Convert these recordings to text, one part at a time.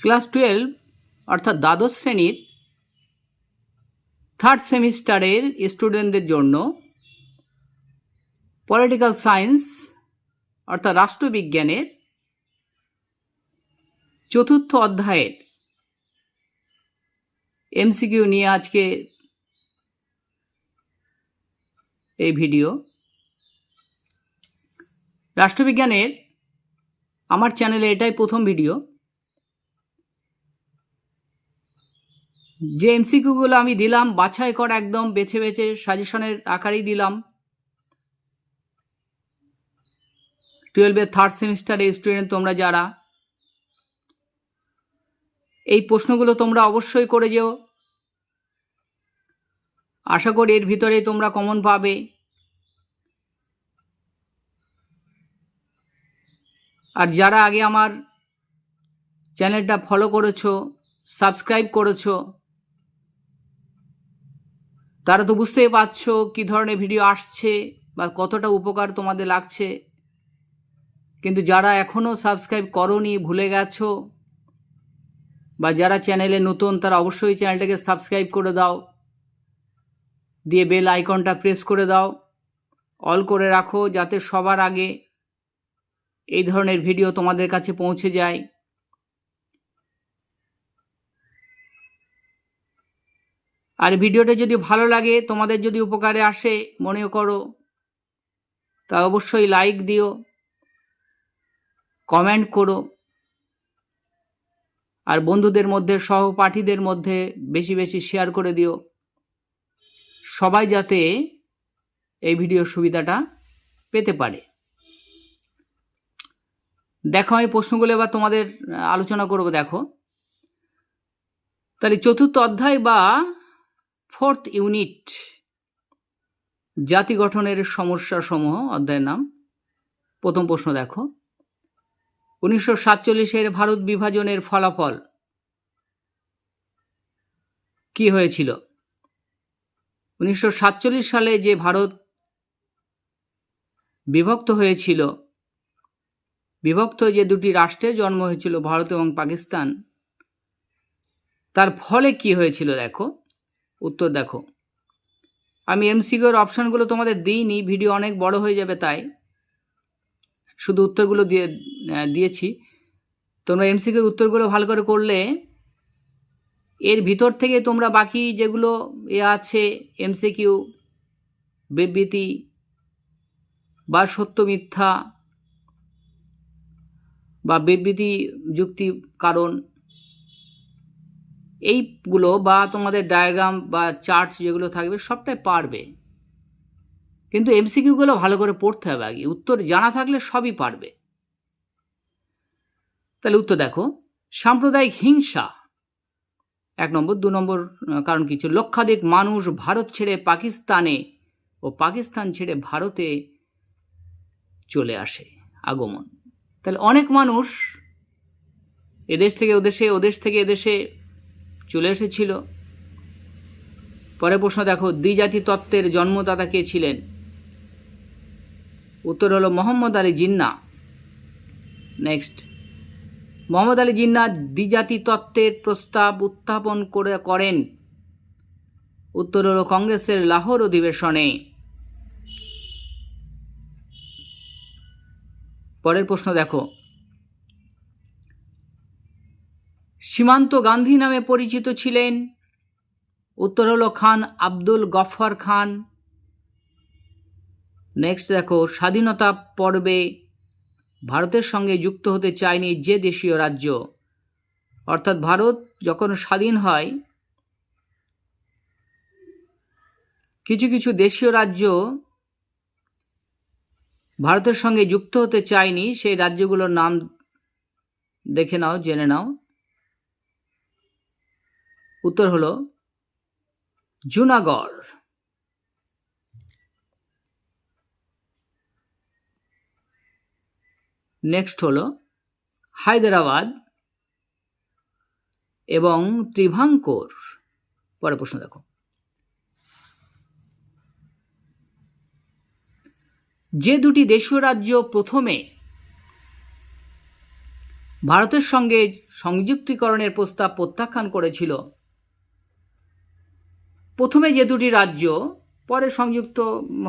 Class twelve, অর্থাৎ দ্বাদশ শ্রেণির থার্ড সেমিস্টারের স্টুডেন্টদের জন্য পলিটিক্যাল সায়েন্স অর্থাৎ রাষ্ট্রবিজ্ঞানের চতুর্থ অধ্যায়ের এমসিকিউ নিয়ে আজকে এই ভিডিও রাষ্ট্রবিজ্ঞানের আমার চ্যানেলে এটাই প্রথম ভিডিও যে এমসিকিউগুলো আমি দিলাম, বাছাই করা একদম বেছে বেছে সাজেশনের আকারেই দিলাম। টুয়েলভের থার্ড সেমিস্টারের স্টুডেন্ট তোমরা যারা, এই প্রশ্নগুলো তোমরা অবশ্যই করে যেও। আশা করি এর ভিতরে তোমরা কমন পাবে। আর যারা আগে আমার চ্যানেলটা ফলো করেছ সাবস্ক্রাইব করেছ তারা তো বুঝতেই পারছ কী ধরনের ভিডিও আসছে বা কতটা উপকার তোমাদের লাগছে। কিন্তু যারা এখনও সাবস্ক্রাইব করনি, ভুলে গেছো, বা যারা চ্যানেলে নতুন, তারা অবশ্যই চ্যানেলটাকে সাবস্ক্রাইব করে দাও। দিয়ে বেল আইকনটা প্রেস করে দাও। অল করে রাখো যাতে সবার আগে এই ধরনের ভিডিও তোমাদের কাছে পৌঁছে যায়। আর ভিডিওটা যদি ভালো লাগে, তোমাদের যদি উপকারে আসে মনে করো। তা অবশ্যই লাইক দিও কমেন্ট করো। আর বন্ধুদের মধ্যে, সহপাঠীদের মধ্যে বেশি বেশি শেয়ার করে দিও। সবাই যাতে এই ভিডিওর সুবিধাটা পেতে পারে। দেখো, আমি প্রশ্নগুলো এবার তোমাদের আলোচনা করব, দেখো। তাহলে চতুর্থ অধ্যায় বা ফোর্থ ইউনিট জাতি গঠনের সমস্যা সমূহ অধ্যায়ের নাম। প্রথম প্রশ্ন দেখো। উনিশশো সাতচল্লিশের ভারত বিভাজনের ফলাফল কি হয়েছিল? উনিশশো সাতচল্লিশ সালে যে ভারত বিভক্ত হয়েছিল, বিভক্ত যে দুটি রাষ্ট্রের জন্ম হয়েছিল, ভারত এবং পাকিস্তান, তার ফলে কি হয়েছিল দেখো? উত্তর দেখো। আমি এমসিকিউর অপশানগুলো তোমাদের দিইনি ভিডিও অনেক বড় হয়ে যাবে তাই। শুধু উত্তরগুলো দিয়ে দিয়েছি। তোমরা এমসিকিউর উত্তরগুলো ভালো করে করলে এর ভিতর থেকে তোমরা বাকি যেগুলো এ আছে এমসিকিউ বিবৃতি বা সত্য মিথ্যা বা বিবৃতি, যুক্তি, কারণ এইগুলো বা তোমাদের ডায়াগ্রাম বা চার্টস যেগুলো থাকবে সবটাই পারবে। কিন্তু এমসিকিউগুলো ভালো করে পড়তে হবে আগে। উত্তর জানা থাকলে সবই পারবে। তাহলে উত্তর দেখো, সাম্প্রদায়িক হিংসা। এক নম্বর। দু নম্বর কারণ কিছু লক্ষাধিক মানুষ ভারত ছেড়ে পাকিস্তানে ও পাকিস্তান ছেড়ে ভারতে চলে আসে আগমন। তাহলে অনেক মানুষ এদেশ থেকে ওদেশে, ওদেশ থেকে এদেশে চলে এসেছিল। পরে প্রশ্ন, দেখো, দ্বিজাতি তত্ত্বের জন্মদাতা কে ছিলেন? উত্তর হলো মোহাম্মদ আলী জিন্না। নেক্সট মোহাম্মদ আলী জিন্না দ্বিজাতি তত্ত্বের প্রস্তাব উত্থাপন করে, করেন। উত্তর হলো কংগ্রেসের লাহোর অধিবেশনে। পরের প্রশ্ন, দেখো সীমান্ত গান্ধী নামে পরিচিত ছিলেন। উত্তর হলো খান আব্দুল গফর খান। নেক্সট দেখো, স্বাধীনতা পর্বে ভারতের সঙ্গে যুক্ত হতে চায়নি যে দেশীয় রাজ্য। অর্থাৎ ভারত যখন স্বাধীন হয়, কিছু কিছু দেশীয় রাজ্য ভারতের সঙ্গে যুক্ত হতে চায়নি, সেই রাজ্যগুলোর নাম দেখে নাও, জেনে নাও। উত্তর হলো জুনাগড়। নেক্সট হলো হায়দ্রাবাদ এবং ত্রিভাঙ্কর। পরে প্রশ্ন দেখো। যে দুটি দেশীয় রাজ্য প্রথমে ভারতের সঙ্গে সংযুক্তিকরণের প্রস্তাব প্রত্যাখ্যান করেছিল প্রথমে যে দুটি রাজ্য, পরে সংযুক্ত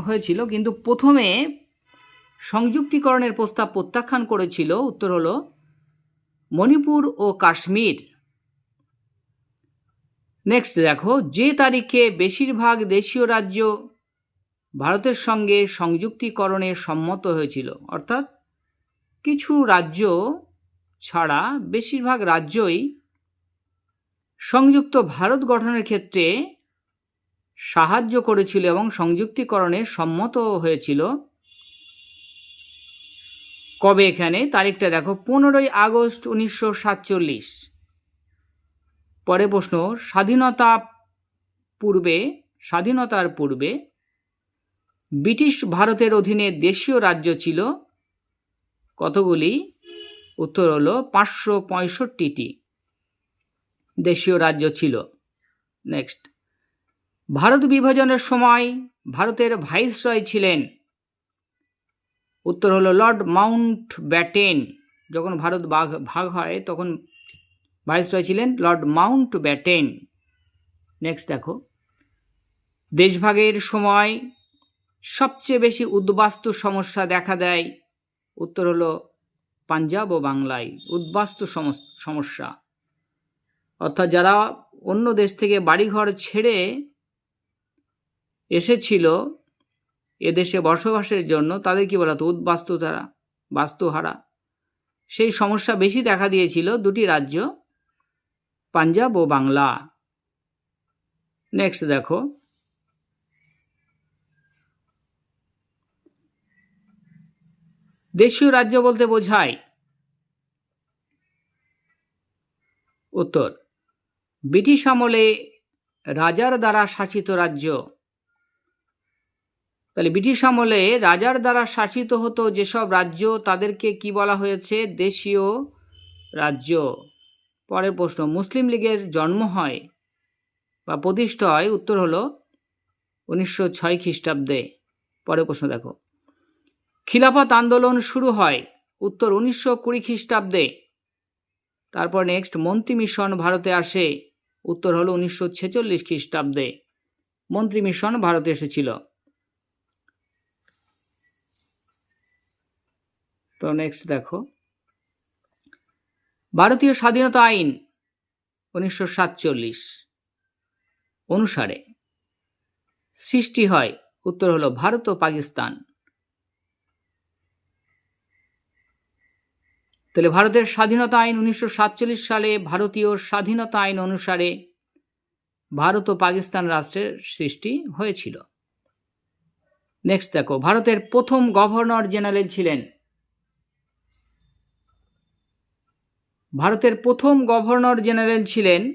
হয়েছিল, কিন্তু প্রথমে সংযুক্তিকরণের প্রস্তাব প্রত্যাখ্যান করেছিল, উত্তর হলো মণিপুর ও কাশ্মীর। নেক্সট দেখো, যে তারিখে বেশিরভাগ দেশীয় রাজ্য ভারতের সঙ্গে সংযুক্তিকরণে সম্মত হয়েছিল, অর্থাৎ কিছু রাজ্য ছাড়া বেশিরভাগ রাজ্যই সংযুক্ত ভারত গঠনের ক্ষেত্রে সাহায্য করেছিল এবং সংযুক্তিকরণে সম্মত হয়েছিল। কবে এখানে? তারিখটা দেখো, পনেরোই আগস্ট উনিশশো সাতচল্লিশ। পরে প্রশ্ন, স্বাধীনতা পূর্বে, স্বাধীনতার পূর্বে ব্রিটিশ ভারতের অধীনে দেশীয় রাজ্য ছিল? কতগুলি? উত্তর হলো, পাঁচশো পঁয়ষট্টিটি দেশীয় রাজ্য ছিল। নেক্সট ভারত বিভাজনের সময় ভারতের ভাইসরয় ছিলেন। উত্তর হলো লর্ড মাউন্ট ব্যাটেন যখন ভারত ভাগ ভাগ হয়, তখন ভাইসরয় ছিলেন লর্ড মাউন্ট ব্যাটেন নেক্সট দেখো। দেশভাগের সময় সবচেয়ে বেশি উদ্বাস্তু সমস্যা দেখা দেয়। উত্তর হলো পাঞ্জাব ও বাংলায় উদ্বাস্তু সমস্যা। অর্থাৎ যারা অন্য দেশ থেকে বাড়িঘর ছেড়ে এসেছিল এদেশে বসবাসের জন্য, তাদের কি বলা হতো উদ্বাস্তু তারা বাস্তুহারা। সেই সমস্যা বেশি দেখা দিয়েছিল দুটি রাজ্য, পাঞ্জাব ও বাংলা। নেক্সট দেখো। দেশীয় রাজ্য বলতে বোঝায়। উত্তর। ব্রিটিশ আমলে রাজার দ্বারা শাসিত রাজ্য। তাহলে ব্রিটিশ আমলে রাজার দ্বারা শাসিত হতো যেসব রাজ্য, তাদেরকে কি বলা হয়েছে? দেশীয় রাজ্য। পরের প্রশ্ন, মুসলিম লীগের জন্ম হয় বা প্রতিষ্ঠা হয়, উত্তর হলো উনিশশো ছয় খ্রিস্টাব্দে। পরের প্রশ্ন দেখো, খিলাফত আন্দোলন শুরু হয়, উত্তর উনিশশো কুড়ি খ্রিস্টাব্দে। তারপর নেক্সট মন্ত্রী মিশন ভারতে আসে, উত্তর হলো উনিশশো ছেচল্লিশ খ্রিস্টাব্দে। মন্ত্রী মিশন ভারতে এসেছিল। তো নেক্সট দেখো। ভারতীয় স্বাধীনতা আইন উনিশশো সাতচল্লিশ অনুসারে সৃষ্টি হয়, উত্তর হলো ভারত ও পাকিস্তান। তাহলে ভারতের স্বাধীনতা আইন উনিশশো সাতচল্লিশ সালে ভারতীয় স্বাধীনতা আইন অনুসারে ভারত ও পাকিস্তান রাষ্ট্রের সৃষ্টি হয়েছিল। নেক্সট দেখো, ভারতের প্রথম গভর্নর জেনারেল ছিলেন ভারতের প্রথম গভর্নর জেনারেল ছিলেন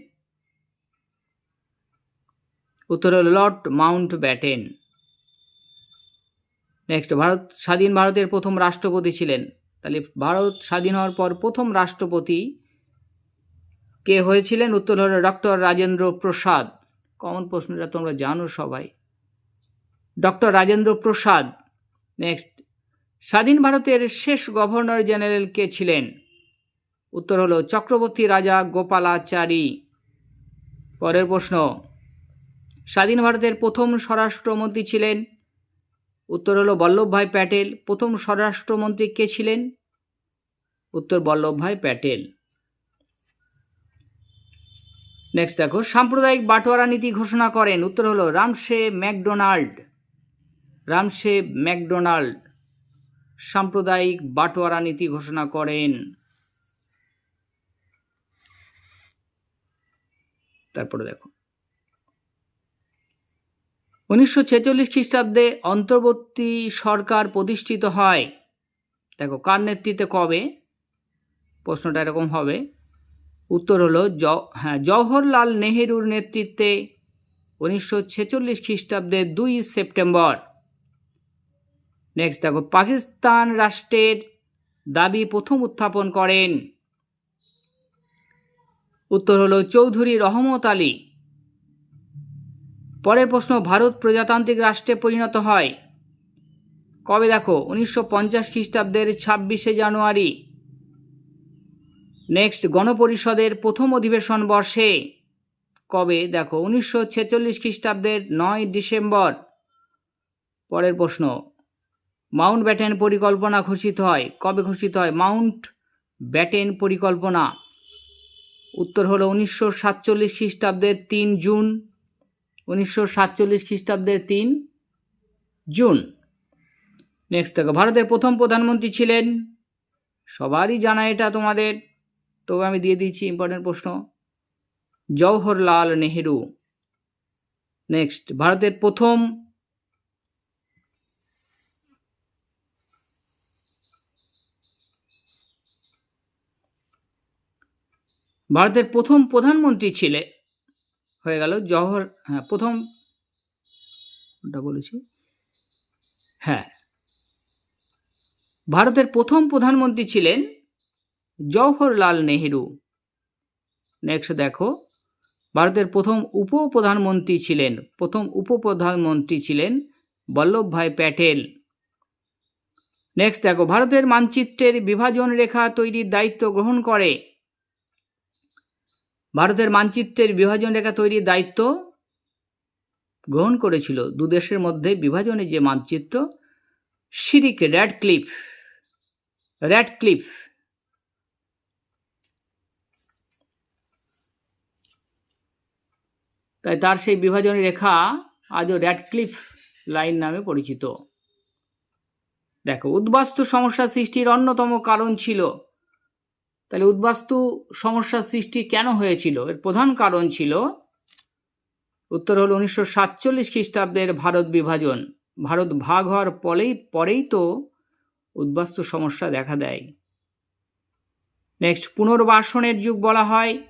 উত্তর Lord Mountbatten next Bharat, স্বাধীন ভারতের প্রথম রাষ্ট্রপতি ছিলেন। তাহলে ভারত স্বাধীন হওয়ার পর প্রথম রাষ্ট্রপতি কে হয়েছিলেন? উত্তর হল ডক্টর রাজেন্দ্র প্রসাদ। কমন প্রশ্নটা তোমরা জানো সবাই। ডক্টর রাজেন্দ্র প্রসাদ। নেক্সট স্বাধীন ভারতের শেষ গভর্নর জেনারেল কে ছিলেন? উত্তর হলো, চক্রবর্তী রাজা গোপালাচারী। পরের প্রশ্ন, স্বাধীন ভারতের প্রথম স্বরাষ্ট্রমন্ত্রী ছিলেন? উত্তর হলো বল্লভভাই প্যাটেল। প্রথম স্বরাষ্ট্রমন্ত্রী কে ছিলেন? উত্তর বল্লভভাই প্যাটেল। নেক্সট দেখো, সাম্প্রদায়িক বাটোয়ারা নীতি ঘোষণা করেন। উত্তর হলো, রামসে ম্যাকডোনাল্ড। রামসে ম্যাকডোনাল্ড। সাম্প্রদায়িক বাটোয়ারা নীতি ঘোষণা করেন। তারপরে দেখো। উনিশশো ছেচল্লিশ খ্রিস্টাব্দে অন্তর্বর্তী সরকার প্রতিষ্ঠিত হয়। দেখো, কার নেতৃত্বে কবে? প্রশ্নটা এরকম হবে। উত্তর হলো জ হ্যাঁ জওহরলাল নেহেরুর নেতৃত্বে উনিশশো ছেচল্লিশ খ্রিস্টাব্দে দুই সেপ্টেম্বর। নেক্সট দেখো, পাকিস্তান রাষ্ট্রের দাবি প্রথম উত্থাপন করেন। উত্তর হলো চৌধুরী রহমত আলী। পরের প্রশ্ন, ভারত প্রজাতান্ত্রিক রাষ্ট্রে পরিণত হয়। কবে দেখো? উনিশশো পঞ্চাশ খ্রিস্টাব্দের ছাব্বিশে জানুয়ারি। নেক্সট, গণপরিষদের প্রথম অধিবেশন বর্ষে। কবে দেখো? উনিশশো ছেচল্লিশ খ্রিস্টাব্দের নয় ডিসেম্বর। পরের প্রশ্ন, মাউন্ট ব্যাটেন পরিকল্পনা ঘোষিত হয়। কবে ঘোষিত হয়? মাউন্ট ব্যাটেন পরিকল্পনা। উত্তর হলো উনিশশো সাতচল্লিশ খ্রিস্টাব্দের তিন জুন, উনিশশো সাতচল্লিশ খ্রিস্টাব্দের তিন জুন। নেক্সট দেখো, ভারতের প্রথম প্রধানমন্ত্রী ছিলেন। সবারই জানা এটা তোমাদের। তবে আমি দিয়ে দিচ্ছি ইম্পর্টেন্ট প্রশ্ন। জওহরলাল নেহেরু। নেক্সট ভারতের প্রথম ভারতের প্রথম প্রধানমন্ত্রী ছিলে। হয়ে গেল জওহর হ্যাঁ প্রথম ওটা বলেছি? হ্যাঁ। ভারতের প্রথম প্রধানমন্ত্রী ছিলেন জওহরলাল নেহেরু। নেক্সট দেখো। ভারতের প্রথম উপপ্রধানমন্ত্রী ছিলেন, প্রথম উপপ্রধানমন্ত্রী ছিলেন বল্লভভাই প্যাটেল। নেক্সট দেখো, ভারতের মানচিত্রের বিভাজন রেখা তৈরির দায়িত্ব গ্রহণ করে। ভারতের মানচিত্রের বিভাজন রেখা তৈরির দায়িত্ব গ্রহণ করেছিল। দু দেশের মধ্যে বিভাজনের যে মানচিত্র সিরিক র্যাড ক্লিফ র্যাড ক্লিফ। তাই তার সেই বিভাজন রেখা আজও র্যাডক্লিফ লাইন নামে পরিচিত। দেখো, উদ্বাস্তু সমস্যা সৃষ্টির অন্যতম কারণ ছিল তাহলে উদ্বাস্তু সমস্যা সৃষ্টি কেন হয়েছিল? এর প্রধান কারণ ছিল, উত্তর হল উনিশশো সাতচল্লিশ খ্রিস্টাব্দের ভারত বিভাজন। ভারত ভাগ হওয়ার পরেই পরেই তো উদ্বাস্তু সমস্যা দেখা দেয়। নেক্সট পুনর্বাসনের যুগ বলা হয়।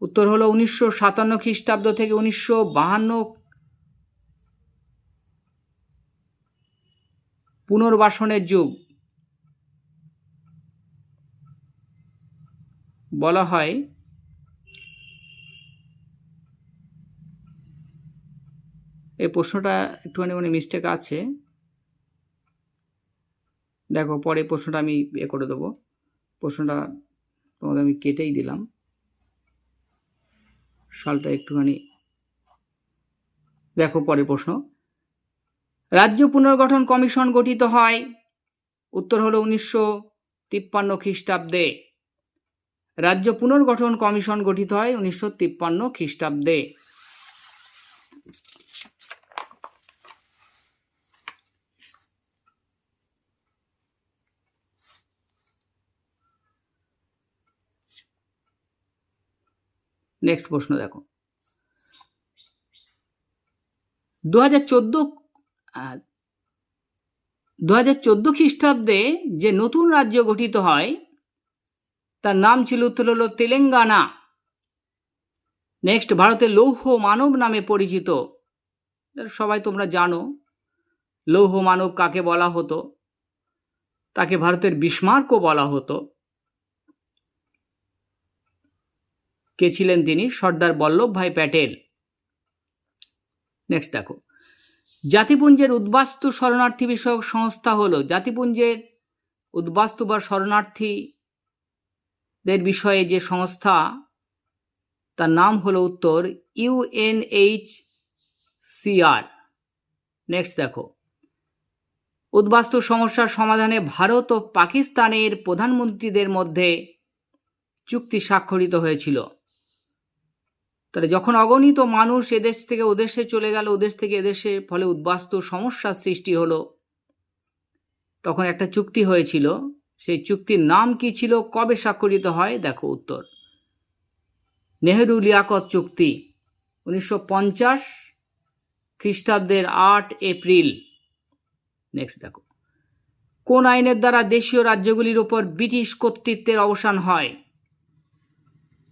উত্তর হলো উনিশশো সাতান্ন খ্রিস্টাব্দ থেকে উনিশশো বাহান্ন পুনর্বাসনের যুগ। বলা হয়, এই প্রশ্নটা একটুখানি মানে মিস্টেক আছে। দেখো, পরে প্রশ্নটা আমি এ করে দেবো। প্রশ্নটা তোমাকে আমি কেটেই দিলাম। সালটা একটুখানি, দেখো পরের প্রশ্ন। রাজ্য পুনর্গঠন কমিশন গঠিত হয়, উত্তর হলো উনিশশো তিপ্পান্ন খ্রিস্টাব্দে। রাজ্য পুনর্গঠন কমিশন গঠিত হয় উনিশশো তিপ্পান্ন খ্রিস্টাব্দে। নেক্সট প্রশ্ন দেখো। দু হাজার চোদ্দ দু হাজার চোদ্দ খ্রিস্টাব্দে যে নতুন রাজ্য গঠিত হয় তার নাম ছিল উত্তর হল তেলেঙ্গানা। নেক্সট ভারতের লৌহ মানব নামে পরিচিত। সবাই তোমরা জানো, লৌহ মানব কাকে বলা হতো? তাকে ভারতের বিস্মার্কও বলা হতো। কে ছিলেন তিনি? সর্দার বল্লভভাই প্যাটেল। নেক্সট দেখো। জাতিপুঞ্জের উদ্বাস্তু শরণার্থী বিষয়ক সংস্থা হলো, জাতিপুঞ্জের উদ্বাস্তু বা শরণার্থীদের বিষয়ে যে সংস্থা, তার নাম হলো উত্তর ইউএনএইচ সিআর নেক্সট দেখো। উদ্বাস্তু সমস্যার সমাধানে ভারত ও পাকিস্তানের প্রধানমন্ত্রীদের মধ্যে চুক্তি স্বাক্ষরিত হয়েছিল। তাহলে যখন অগণিত মানুষ এদেশ থেকে ওদেশে চলে গেল, ওদেশ থেকে এদেশে, ফলে উদ্বাস্তু সমস্যার সৃষ্টি হলো, তখন একটা চুক্তি হয়েছিল সেই চুক্তির নাম কি ছিল? কবে স্বাক্ষরিত হয়? দেখো উত্তর। নেহেরু লিয়াকত চুক্তি, উনিশশো পঞ্চাশ খ্রিস্টাব্দের আট এপ্রিল। নেক্সট দেখো। কোন আইনের দ্বারা দেশীয় রাজ্যগুলির উপর ব্রিটিশ কর্তৃত্বের অবসান হয়?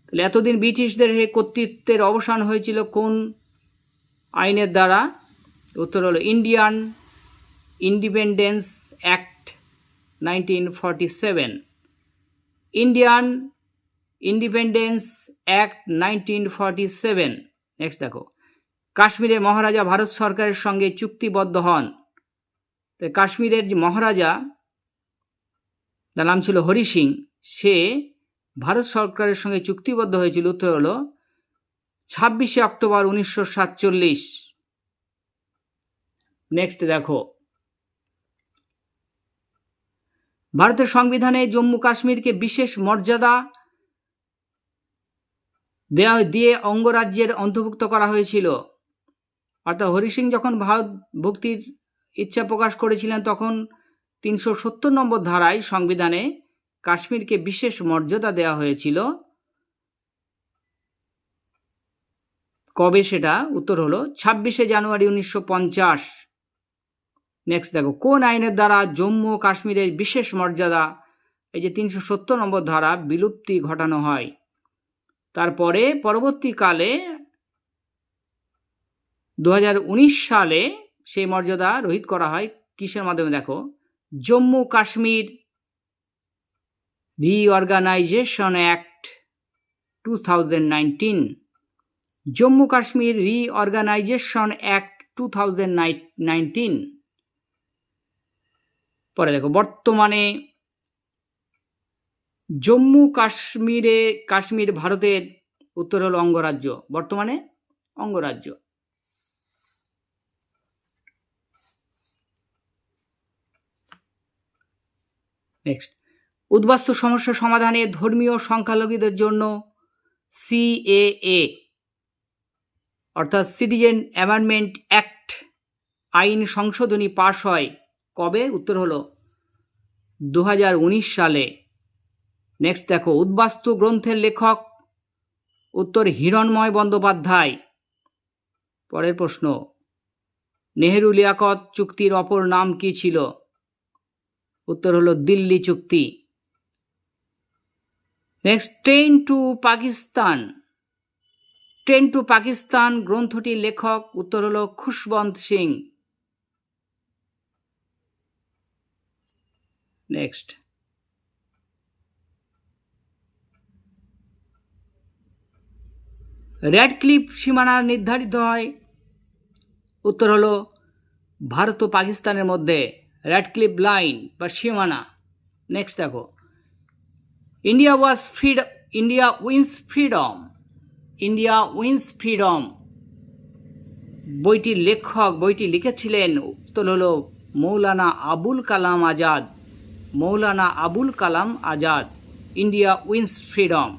তাহলে এতদিন ব্রিটিশদের কর্তৃত্বের অবসান হয়েছিল কোন আইনের দ্বারা? উত্তর হলো Indian Independence Act nineteen forty seven. Indian Independence Act nineteen forty seven. Next দেখো। কাশ্মীরের মহারাজা ভারত সরকারের সঙ্গে চুক্তিবদ্ধ হন। তো কাশ্মীরের যে মহারাজা, তার নাম ছিল হরি সিং, সে ভারত সরকারের সঙ্গে চুক্তিবদ্ধ হয়েছিল। উত্তর হলো ছাব্বিশে অক্টোবর উনিশশো সাতচল্লিশ। নেক্সট দেখো। ভারতের সংবিধানে জম্মু কাশ্মীরকে বিশেষ মর্যাদা দেওয়া দিয়ে অঙ্গরাজ্যের অন্তর্ভুক্ত করা হয়েছিল। অর্থাৎ হরি সিং যখন ভারত ভক্তির ইচ্ছা প্রকাশ করেছিলেন, তখন তিনশো সত্তর নম্বর ধারায় সংবিধানে কাশ্মীরকে বিশেষ মর্যাদা দেওয়া হয়েছিল। কবে সেটা? উত্তর হলো ছাব্বিশে জানুয়ারি উনিশশো পঞ্চাশ। নেক্সট দেখো, কোন আইনের দ্বারা জম্মু কাশ্মীরের বিশেষ মর্যাদা? এই যে তিনশো সত্তর নম্বর ধারা বিলুপ্তি ঘটানো হয়। তারপরে পরবর্তীকালে দু হাজার উনিশ সালে সেই মর্যাদা রহিত করা হয়। কিসের মাধ্যমে দেখো? Jammu Kashmir reorganisation act two Jammu Kashmir reorganisation act two পরে দেখো, বর্তমানে জম্মু কাশ্মীরে, কাশ্মীর ভারতের উত্তর হল অঙ্গরাজ্য, বর্তমানে অঙ্গরাজ্য। নেক্সট উদ্বাস্তু সমস্যা সমাধানে ধর্মীয় সংখ্যালঘুদের জন্য সিএএ অর্থাৎ সিটিজেন অ্যামেন্ডমেন্ট অ্যাক্ট আইন সংশোধনী পাশ হয়। কবে? উত্তর হলো দু হাজার উনিশ সালে। নেক্সট দেখো, উদ্বাস্তু গ্রন্থের লেখক, উত্তর হিরণময় বন্দ্যোপাধ্যায়। পরের প্রশ্ন, নেহেরু লিয়াকত চুক্তির অপর নাম কি ছিল? উত্তর হলো দিল্লি চুক্তি। Next train to Pakistan train to Pakistan গ্রন্থটির লেখক, উত্তর হলো Khushwant Singh. Next Radcliffe সীমানা নির্ধারিত হয়। উত্তর হলো ভারত ও পাকিস্তানের মধ্যে রেড ক্লিপ লাইন বা সীমানা। নেক্সট দেখো। India was freed India wins freedom India wins freedom বইটির লেখক, বইটি লিখেছিলেন, উত্তর হলো Maulana Abul Kalam Azad. Maulana Abul Kalam Azad, India wins freedom.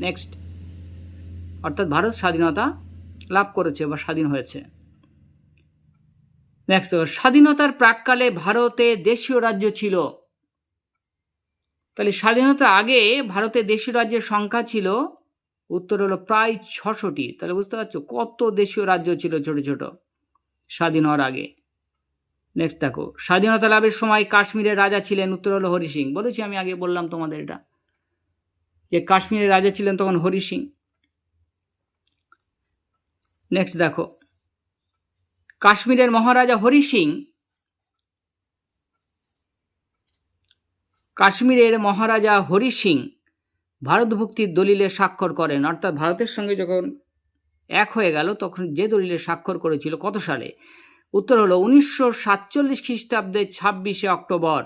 Next. অর্থাৎ ভারত স্বাধীনতা লাভ করেছে বা স্বাধীন হয়েছে। নেক্সট, স্বাধীনতার প্রাককালে ভারতে দেশীয় রাজ্য ছিল। তাহলে স্বাধীনতার আগে ভারতে দেশীয় রাজ্যের সংখ্যা ছিল, উত্তর হলো প্রায় ছশোটি। তাহলে বুঝতে পারছ কত দেশীয় রাজ্য ছিল ছোট ছোট? স্বাধীন হওয়ার আগে। নেক্সট দেখো, স্বাধীনতা লাভের সময় কাশ্মীরের রাজা ছিলেন উত্তর হলো হরি সিং। বলেছি আমি আগে বললাম তোমাদের এটা। যে কাশ্মীরের রাজা ছিলেন তখন হরি সিং। নেক্সট দেখো, কাশ্মীরের মহারাজা হরি সিং কাশ্মীরের মহারাজা হরি সিং ভারতভুক্তির দলিলে স্বাক্ষর করেন। অর্থাৎ ভারতের সঙ্গে যখন এক হয়ে গেল, তখন যে দলিলে স্বাক্ষর করেছিল, কত সালে? উত্তর হলো উনিশশো সাতচল্লিশ খ্রিস্টাব্দের ছাব্বিশে অক্টোবর।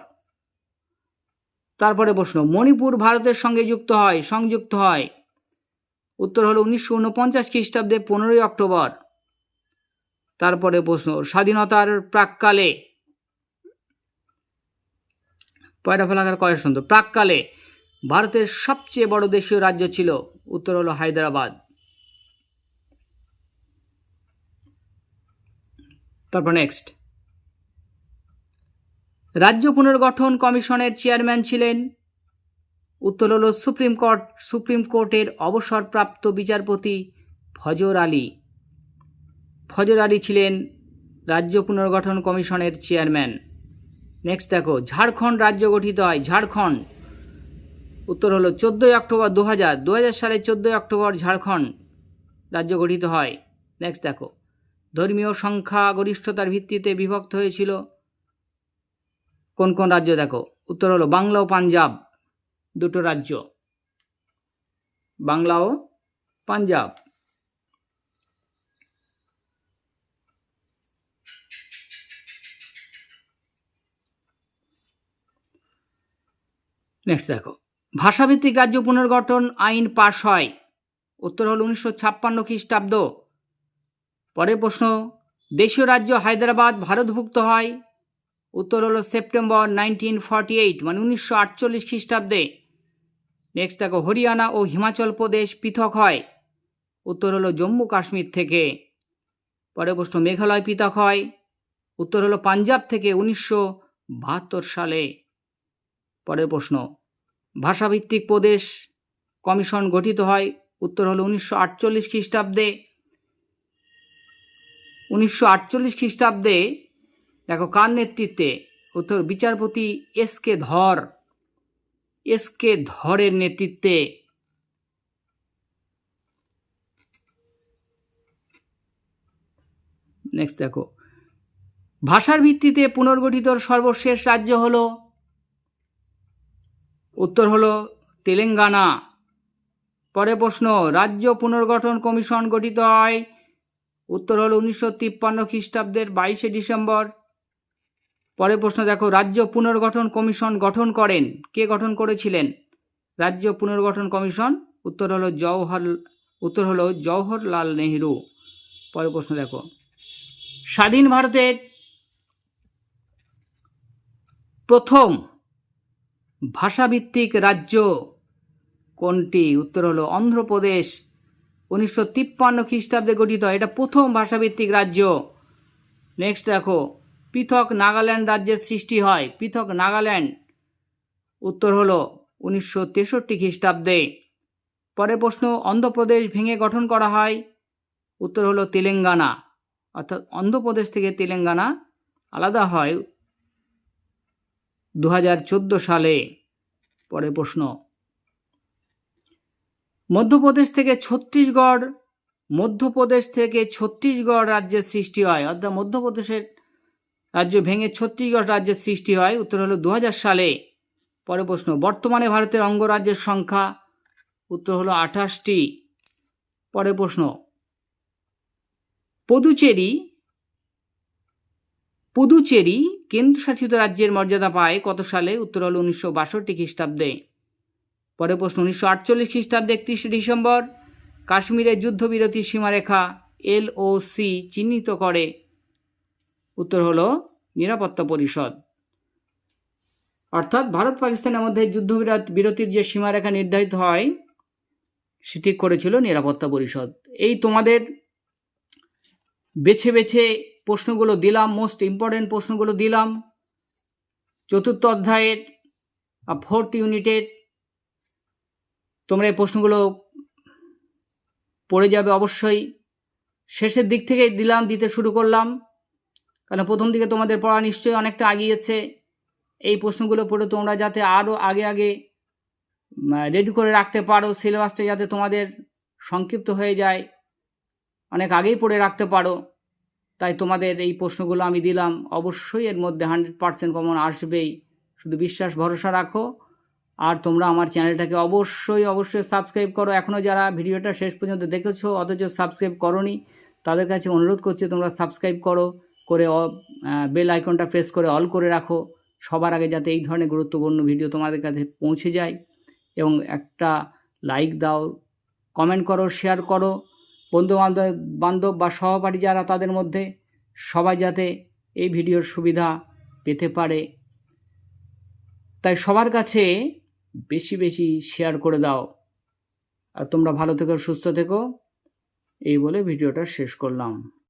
তারপরে প্রশ্ন, মণিপুর ভারতের সঙ্গে যুক্ত হয়, সংযুক্ত হয়। উত্তর হলো উনিশশো উনপঞ্চাশ খ্রিস্টাব্দে পনেরোই অক্টোবর। তারপরে প্রশ্ন, স্বাধীনতার প্রাককালে পয়টা ফেলাকার কয়েক সুন্দর প্রাককালে ভারতের সবচেয়ে বড় দেশীয় রাজ্য ছিল, উত্তর হলো হায়দ্রাবাদ। তারপর নেক্সট রাজ্য পুনর্গঠন কমিশনের চেয়ারম্যান ছিলেন। উত্তর হল সুপ্রিম কোর্ট, সুপ্রিম কোর্টের অবসরপ্রাপ্ত বিচারপতি ফজর আলী। ফজর আলী ছিলেন রাজ্য পুনর্গঠন কমিশনের চেয়ারম্যান নেক্সট দেখো, ঝাড়খণ্ড রাজ্য গঠিত হয়, ঝাড়খণ্ড। উত্তর হলো চোদ্দোই অক্টোবর দু হাজার দু হাজার সালের চোদ্দোই অক্টোবর ঝাড়খণ্ড রাজ্য গঠিত হয়। নেক্সট দেখো। ধর্মীয় সংখ্যা গরিষ্ঠতার ভিত্তিতে বিভক্ত হয়েছিল। কোন কোন রাজ্য দেখো? উত্তর হলো বাংলা ও পাঞ্জাব, দুটো রাজ্য। বাংলা ও পাঞ্জাব। নেক্সট দেখো। ভাষাভিত্তিক রাজ্য পুনর্গঠন আইন পাশ হয়। উত্তর হল উনিশশো ছাপ্পান্ন খ্রিস্টাব্দ। পরের প্রশ্ন, দেশীয় রাজ্য হায়দ্রাবাদ ভারতভুক্ত হয়? উত্তর হলো সেপ্টেম্বর নাইনটিন ফর্টি এইট মানে উনিশশো আটচল্লিশ খ্রিস্টাব্দে। নেক্সট দেখো, হরিয়ানা ও হিমাচল প্রদেশ পৃথক হয়। উত্তর হলো জম্মু কাশ্মীর থেকে। পরের প্রশ্ন, মেঘালয় পৃথক হয়? উত্তর হলো পাঞ্জাব থেকে উনিশশো বাহাত্তর সালে। পরের প্রশ্ন, ভাষাভিত্তিক প্রদেশ কমিশন গঠিত হয়? উত্তর হলো উনিশশো আটচল্লিশ খ্রিস্টাব্দে। উনিশশো আটচল্লিশ খ্রিস্টাব্দে, দেখো কার নেতৃত্বে? উত্তর বিচারপতি এস কে ধর। এস কে ধরের নেতৃত্বে। নেক্সট দেখো। ভাষার ভিত্তিতে পুনর্গঠিত সর্বশেষ রাজ্য হল? উত্তর হলো তেলেঙ্গানা। পরে প্রশ্ন, রাজ্য পুনর্গঠন কমিশন গঠিত হয় উত্তর হলো উনিশশো তিপ্পান্ন খ্রিস্টাব্দের বাইশে ডিসেম্বর। পরে প্রশ্ন দেখো, রাজ্য পুনর্গঠন কমিশন গঠন করেন। কে গঠন করেছিলেন? রাজ্য পুনর্গঠন কমিশন, উত্তর হলো জওহর, উত্তর হলো জওহরলাল নেহরু। পরে প্রশ্ন দেখো, স্বাধীন ভারতের প্রথম ভাষাভিত্তিক রাজ্য কোনটি? উত্তর হলো অন্ধ্রপ্রদেশ। উনিশশো তিপ্পান্ন খ্রিস্টাব্দে গঠিত এটা প্রথম ভাষাভিত্তিক রাজ্য। নেক্সট দেখো, পৃথক নাগাল্যান্ড রাজ্যের সৃষ্টি হয়। পৃথক নাগাল্যান্ড। উত্তর হলো উনিশশো তেষট্টি খ্রিস্টাব্দে। পরের প্রশ্ন, অন্ধ্রপ্রদেশ ভেঙে গঠন করা হয়। উত্তর হলো তেলেঙ্গানা। অর্থাৎ অন্ধ্রপ্রদেশ থেকে তেলেঙ্গানা আলাদা হয় দু হাজার চোদ্দ সালে। পরের প্রশ্ন মধ্যপ্রদেশ থেকে ছত্তিশগড়, মধ্যপ্রদেশ থেকে ছত্তিশগড় রাজ্যের সৃষ্টি হয়। অর্থাৎ মধ্যপ্রদেশের রাজ্য ভেঙে ছত্তিশগড় রাজ্যের সৃষ্টি হয়। উত্তর হলো দু হাজার সালে। পরে প্রশ্ন, বর্তমানে ভারতের অঙ্গরাজ্যের সংখ্যা? উত্তর হলো আঠাশটি। পরে প্রশ্ন, পদুচেরি, পুদুচেরি কেন্দ্রশাসিত রাজ্যের মর্যাদা পায় কত সালে? উত্তর হলো উনিশশো বাষট্টি খ্রিস্টাব্দে। পরে প্রশ্ন, উনিশশো আটচল্লিশ খ্রিস্টাব্দে একত্রিশে ডিসেম্বর কাশ্মীরের যুদ্ধবিরতির সীমারেখা, এল ও সি চিহ্নিত করে। উত্তর হলো, নিরাপত্তা পরিষদ। অর্থাৎ ভারত পাকিস্তানের মধ্যে যুদ্ধবিরত, বিরতির যে সীমারেখা নির্ধারিত হয়, সেটি করেছিল নিরাপত্তা পরিষদ। এই তোমাদের বেছে বেছে প্রশ্নগুলো দিলাম মোস্ট ইম্পর্টেন্ট প্রশ্নগুলো দিলাম। চতুর্থ অধ্যায়ের ফোর্থ ইউনিটের তোমরা এই প্রশ্নগুলো পড়ে যাবে অবশ্যই। শেষের দিক থেকে দিলাম, দিতে শুরু করলাম। কারণ প্রথম দিকে তোমাদের পড়া নিশ্চয়ই অনেকটা আগিয়েছে। এই প্রশ্নগুলো পড়ে তোমরা যাতে আরও আগে আগে রেডি করে রাখতে পারো সিলেবাসটা যাতে তোমাদের সংক্ষিপ্ত হয়ে যায়। অনেক আগেই পড়ে রাখতে পারো। তাই তোমাদের এই প্রশ্নগুলো আমি দিলাম। অবশ্যই এর মধ্যে হান্ড্রেড পারসেন্ট কমন আসবেই। শুধু বিশ্বাস, ভরসা রাখো। আর তোমরা আমার চ্যানেলটাকে অবশ্যই অবশ্যই সাবস্ক্রাইব করো। এখনও যারা ভিডিওটা শেষ পর্যন্ত দেখেছ, অথচ সাবস্ক্রাইব করনি, তাদের কাছে অনুরোধ করছি তোমরা সাবস্ক্রাইব করো, করে বেল আইকনটা প্রেস করে অল করে রাখো। সবার আগে যাতে এই ধরনের গুরুত্বপূর্ণ ভিডিও তোমাদের কাছে পৌঁছে যায়। এবং একটা লাইক দাও কমেন্ট করো শেয়ার করো। বন্ধু বান্ধব বান্ধব বা সহপাঠী যারা তাদের মধ্যে, সবাই যাতে এই ভিডিওর সুবিধা পেতে পারে। তাই সবার কাছে বেশি বেশি শেয়ার করে দাও। আর তোমরা ভালো থেকো, সুস্থ থেকো। এই বলে ভিডিওটা শেষ করলাম।